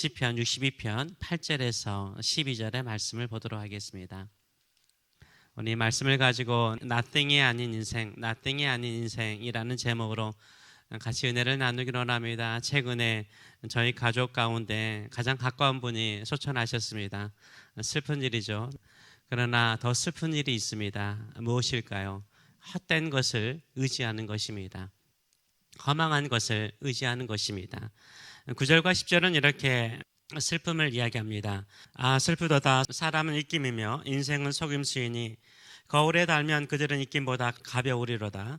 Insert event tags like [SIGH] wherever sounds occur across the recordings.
시편 62편 8절에서 12절의 말씀을 보도록 하겠습니다. 우리 말씀을 가지고 nothing이 아닌 인생, nothing이 아닌 인생이라는 제목으로 같이 은혜를 나누기로 합니다. 최근에 저희 가족 가운데 가장 가까운 분이 소천하셨습니다. 슬픈 일이죠. 그러나 더 슬픈 일이 있습니다. 무엇일까요? 헛된 것을 의지하는 것입니다. 허망한 것을 의지하는 것입니다. 9절과 10절은 이렇게 슬픔을 이야기합니다. 아 슬프도다 사람은 입김이며 인생은 속임수이니 거울에 달면 그들은 입김보다 가벼우리로다.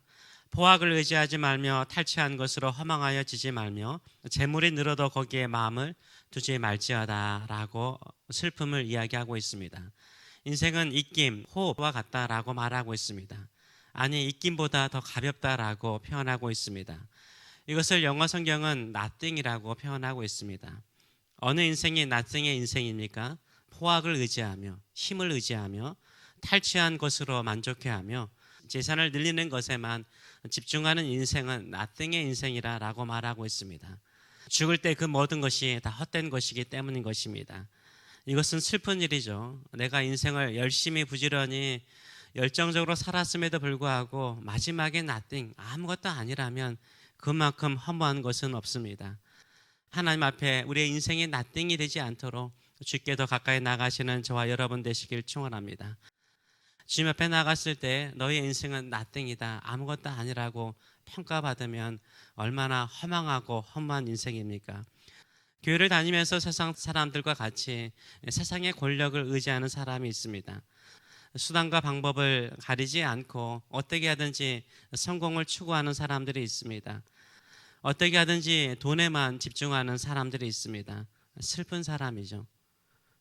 포악을 의지하지 말며 탈취한 것으로 허망하여 지지 말며 재물이 늘어도 거기에 마음을 두지 말지어다라고 슬픔을 이야기하고 있습니다. 인생은 입김, 호흡과 같다라고 말하고 있습니다. 아니 입김보다 더 가볍다라고 표현하고 있습니다. 이것을 영어 성경은 nothing이라고 표현하고 있습니다. 어느 인생이 nothing의 인생입니까? 포악을 의지하며 힘을 의지하며 탈취한 것으로 만족해하며 재산을 늘리는 것에만 집중하는 인생은 nothing의 인생이라라고 말하고 있습니다. 죽을 때 그 모든 것이 다 헛된 것이기 때문인 것입니다. 이것은 슬픈 일이죠. 내가 인생을 열심히 부지런히 열정적으로 살았음에도 불구하고 마지막에 nothing 아무것도 아니라면 그만큼 허무한 것은 없습니다. 하나님 앞에 우리의 인생이 나띵이 되지 않도록 주께 더 가까이 나가시는 저와 여러분 되시길 축원합니다. 주님 앞에 나갔을 때 너의 인생은 나띵이다 아무것도 아니라고 평가받으면 얼마나 허망하고 허무한 인생입니까? 교회를 다니면서 세상 사람들과 같이 세상의 권력을 의지하는 사람이 있습니다. 수단과 방법을 가리지 않고 어떻게 하든지 성공을 추구하는 사람들이 있습니다. 어떻게 하든지 돈에만 집중하는 사람들이 있습니다. 슬픈 사람이죠.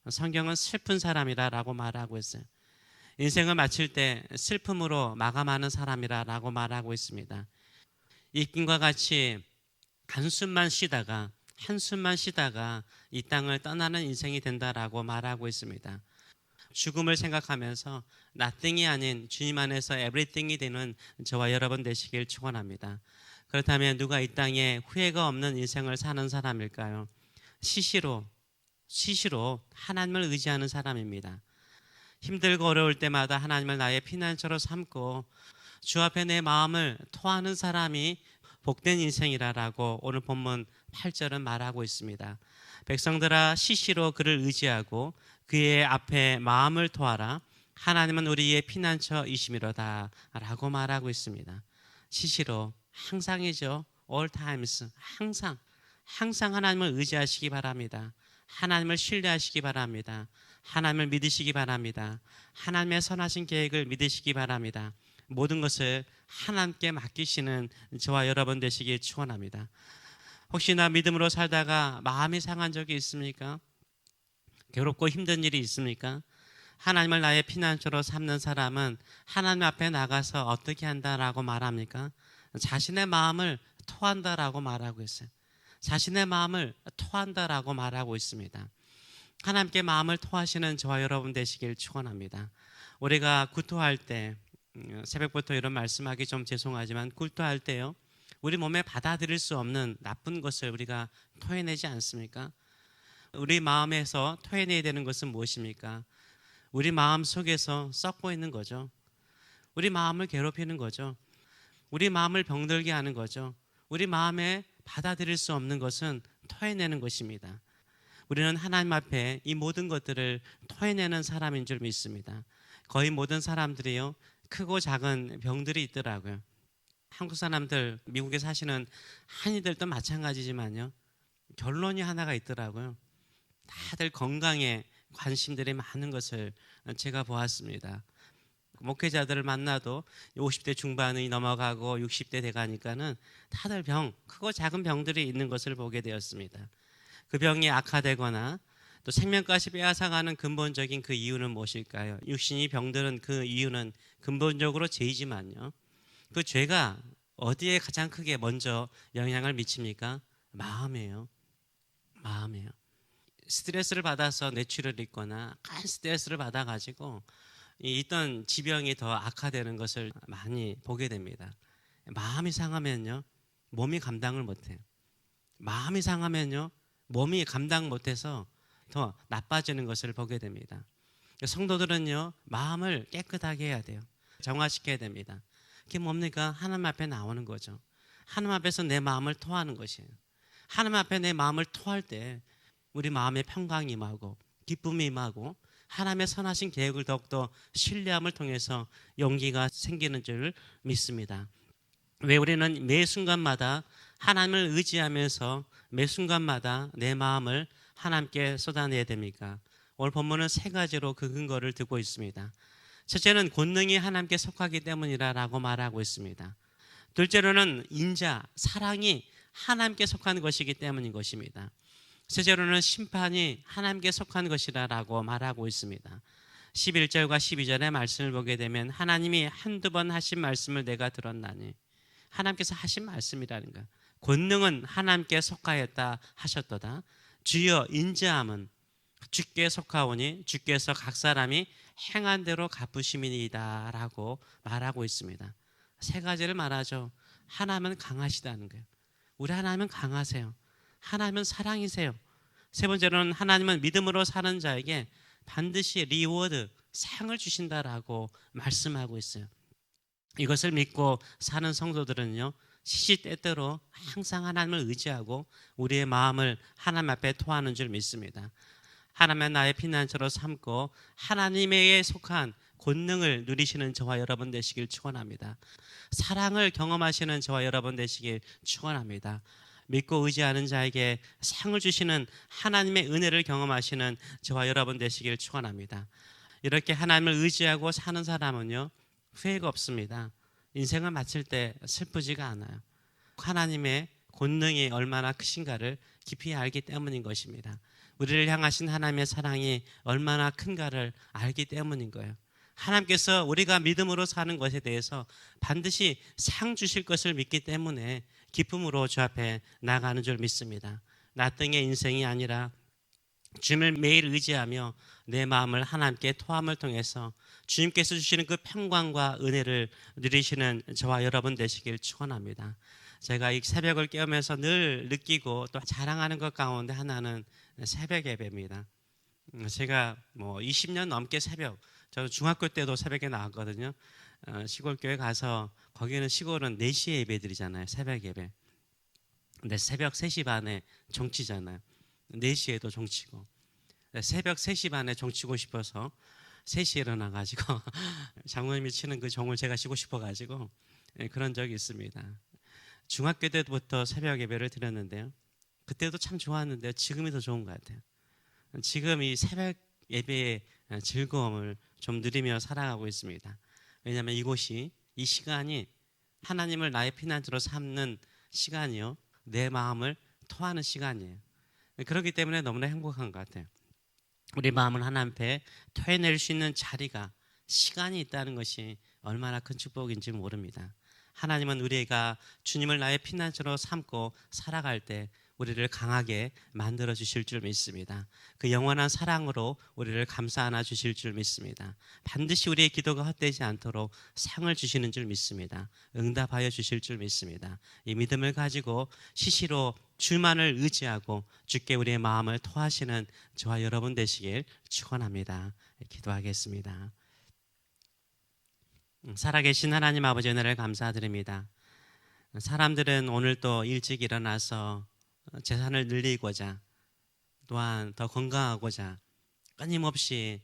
성경은 슬픈 사람이라라고 말하고 있어요. 인생을 마칠 때 슬픔으로 마감하는 사람이라라고 말하고 있습니다. 입김과 같이 한숨만 쉬다가 한숨만 쉬다가 이 땅을 떠나는 인생이 된다라고 말하고 있습니다. 죽음을 생각하면서 nothing이 아닌 주님 안에서 everything이 되는 저와 여러분 되시길 축원합니다. 그렇다면 누가 이 땅에 후회가 없는 인생을 사는 사람일까요? 시시로 시시로 하나님을 의지하는 사람입니다. 힘들고 어려울 때마다 하나님을 나의 피난처로 삼고 주 앞에 내 마음을 토하는 사람이 복된 인생이라라고 오늘 본문 8절은 말하고 있습니다. 백성들아 시시로 그를 의지하고 그의 앞에 마음을 토하라. 하나님은 우리의 피난처이심이로다. 라고 말하고 있습니다. 시시로 항상이죠. all times. 항상. 항상 하나님을 의지하시기 바랍니다. 하나님을 신뢰하시기 바랍니다. 하나님을 믿으시기 바랍니다. 하나님의 선하신 계획을 믿으시기 바랍니다. 모든 것을 하나님께 맡기시는 저와 여러분 되시길 축원합니다. 혹시나 믿음으로 살다가 마음이 상한 적이 있습니까? 괴롭고 힘든 일이 있습니까? 하나님을 나의 피난처로 삼는 사람은 하나님 앞에 나가서 어떻게 한다라고 말합니까? 자신의 마음을 토한다라고 말하고 있어요. 자신의 마음을 토한다라고 말하고 있습니다. 하나님께 마음을 토하시는 저와 여러분 되시길 축원합니다. 우리가 구토할 때 음, 새벽부터 이런 말씀하기 좀 죄송하지만 굴토할 때요. 우리 몸에 받아들일 수 없는 나쁜 것을 우리가 토해내지 않습니까? 우리 마음에서 토해내야 되는 것은 무엇입니까? 우리 마음 속에서 썩고 있는 거죠. 우리 마음을 괴롭히는 거죠. 우리 마음을 병들게 하는 거죠. 우리 마음에 받아들일 수 없는 것은 토해내는 것입니다. 우리는 하나님 앞에 이 모든 것들을 토해내는 사람인 줄 믿습니다. 거의 모든 사람들이요, 크고 작은 병들이 있더라고요. 한국 사람들, 미국에 사시는 한이들도 마찬가지지만요, 결론이 하나가 있더라고요. 다들 건강에 관심들이 많은 것을 제가 보았습니다. 목회자들을 만나도 50대 중반이 넘어가고 60대 돼가니까는 다들 병, 크고 작은 병들이 있는 것을 보게 되었습니다. 그 병이 악화되거나 또 생명까지 빼앗아가는 근본적인 그 이유는 무엇일까요? 육신이 병드는 그 이유는 근본적으로 죄이지만요. 그 죄가 어디에 가장 크게 먼저 영향을 미칩니까? 마음이에요. 마음이에요. 스트레스를 받아서 뇌출을 있거나 큰 스트레스를 받아가지고 있던 지병이 더 악화되는 것을 많이 보게 됩니다. 마음이 상하면요, 몸이 감당을 못해요. 마음이 상하면요, 몸이 감당 못해서 더 나빠지는 것을 보게 됩니다. 성도들은요 마음을 깨끗하게 해야 돼요. 정화시켜야 됩니다. 그게 뭡니까? 하나님 앞에 나오는 거죠. 하나님 앞에서 내 마음을 토하는 것이에요. 하나님 앞에 내 마음을 토할 때 우리 마음에 평강이 임하고 기쁨이 임하고 하나님의 선하신 계획을 더욱더 신뢰함을 통해서 용기가 생기는 줄 믿습니다. 왜 우리는 매 순간마다 하나님을 의지하면서 매 순간마다 내 마음을 하나님께 쏟아내야 됩니까? 오늘 본문은 세 가지로 그 근거를 두고 있습니다. 첫째는 권능이 하나님께 속하기 때문이라라고 말하고 있습니다. 둘째로는 인자, 사랑이 하나님께 속한 것이기 때문인 것입니다. 셋째로는 심판이 하나님께 속한 것이라라고 말하고 있습니다. 11절과 12절의 말씀을 보게 되면 하나님이 한두 번 하신 말씀을 내가 들었나니 하나님께서 하신 말씀이라는 거. 권능은 하나님께 속하였다 하셨도다. 주여 인자함은 주께 속하오니 주께서 각 사람이 행한 대로 갚으심이니이다라고 말하고 있습니다. 세 가지를 말하죠. 하나님은 강하시다는 거예요. 우리 하나님은 강하세요. 하나님은 사랑이세요. 세 번째로는 하나님은 믿음으로 사는 자에게 반드시 리워드 상을 주신다라고 말씀하고 있어요. 이것을 믿고 사는 성도들은요. 시시때때로 항상 하나님을 의지하고 우리의 마음을 하나님 앞에 토하는 줄 믿습니다. 하나님의 나의 피난처로 삼고 하나님에게 속한 권능을 누리시는 저와 여러분 되시길 축원합니다. 사랑을 경험하시는 저와 여러분 되시길 축원합니다. 믿고 의지하는 자에게 상을 주시는 하나님의 은혜를 경험하시는 저와 여러분 되시길 축원합니다. 이렇게 하나님을 의지하고 사는 사람은요 후회가 없습니다. 인생을 마칠 때 슬프지가 않아요. 하나님의 권능이 얼마나 크신가를 깊이 알기 때문인 것입니다. 우리를 향하신 하나님의 사랑이 얼마나 큰가를 알기 때문인 거예요. 하나님께서 우리가 믿음으로 사는 것에 대해서 반드시 상 주실 것을 믿기 때문에 기쁨으로 주 앞에 나가는 줄 믿습니다. 나 등의 인생이 아니라 주님을 매일 의지하며 내 마음을 하나님께 토함을 통해서 주님께서 주시는 그 평강과 은혜를 누리시는 저와 여러분 되시길 축원합니다. 제가 이 새벽을 깨우면서 늘 느끼고 또 자랑하는 것 가운데 하나는 새벽 예배입니다. 음, 제가 뭐 20년 넘게 새벽, 저 중학교 때도 새벽에 나왔거든요. 어, 시골 교회 가서 거기는 시골은 4시에 예배 드리잖아요. 새벽 예배. 근데 새벽 3시 반에 종치잖아요. 4시에도 종치고. 새벽 3시 반에 종치고 싶어서 3시에 일어나가지고 [LAUGHS] 장모님이 치는 그 종을 제가 쉬고 싶어가지고 예, 그런 적이 있습니다. 중학교 때부터 새벽 예배를 드렸는데요. 그때도 참 좋았는데요. 지금이 더 좋은 것 같아요. 지금 이 새벽 예배의 즐거움을 좀 누리며 살아가고 있습니다. 왜냐하면 이곳이 이 시간이 하나님을 나의 피난처로 삼는 시간이요. 내 마음을 토하는 시간이에요. 그렇기 때문에 너무나 행복한 것 같아요. 우리 마음을 하나님 앞에 토해낼 수 있는 자리가 시간이 있다는 것이 얼마나 큰 축복인지 모릅니다. 하나님은 우리가 주님을 나의 피난처로 삼고 살아갈 때 우리를 강하게 만들어 주실 줄 믿습니다. 그 영원한 사랑으로 우리를 감싸 안아 주실 줄 믿습니다. 반드시 우리의 기도가 헛되지 않도록 상을 주시는 줄 믿습니다. 응답하여 주실 줄 믿습니다. 이 믿음을 가지고 시시로 주만을 의지하고 주께 우리의 마음을 토하시는 저와 여러분 되시길 축원합니다. 기도하겠습니다. 음, 살아계신 하나님 아버지 은혜를 감사드립니다. 사람들은 오늘 또 일찍 일어나서 재산을 늘리고자 또한 더 건강하고자 끊임없이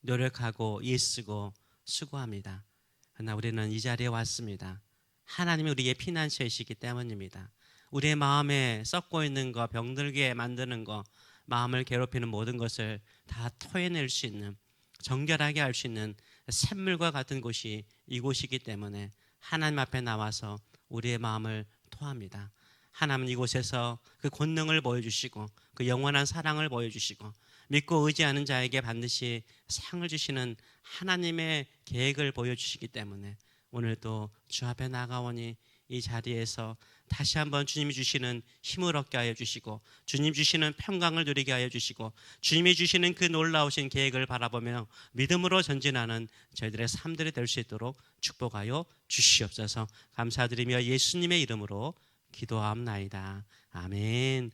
노력하고 일쓰고 수고합니다. 그러나 우리는 이 자리에 왔습니다. 하나님이 우리의 피난처이시기 때문입니다. 우리의 마음에 썩고 있는 거, 병들게 만드는 거, 마음을 괴롭히는 모든 것을 다 토해낼 수 있는 정결하게 할 수 있는 샘물과 같은 곳이 이곳이기 때문에 하나님 앞에 나와서 우리의 마음을 토합니다. 하나님 이곳에서 그 권능을 보여주시고 그 영원한 사랑을 보여주시고 믿고 의지하는 자에게 반드시 상을 주시는 하나님의 계획을 보여주시기 때문에 오늘도 주 앞에 나가오니 이 자리에서 다시 한번 주님이 주시는 힘을 얻게 하여 주시고 주님 주시는 평강을 누리게 하여 주시고 주님이 주시는 그 놀라우신 계획을 바라보며 믿음으로 전진하는 저희들의 삶들이 될 수 있도록 축복하여 주시옵소서. 감사드리며 예수님의 이름으로 기도함나이다. 아멘.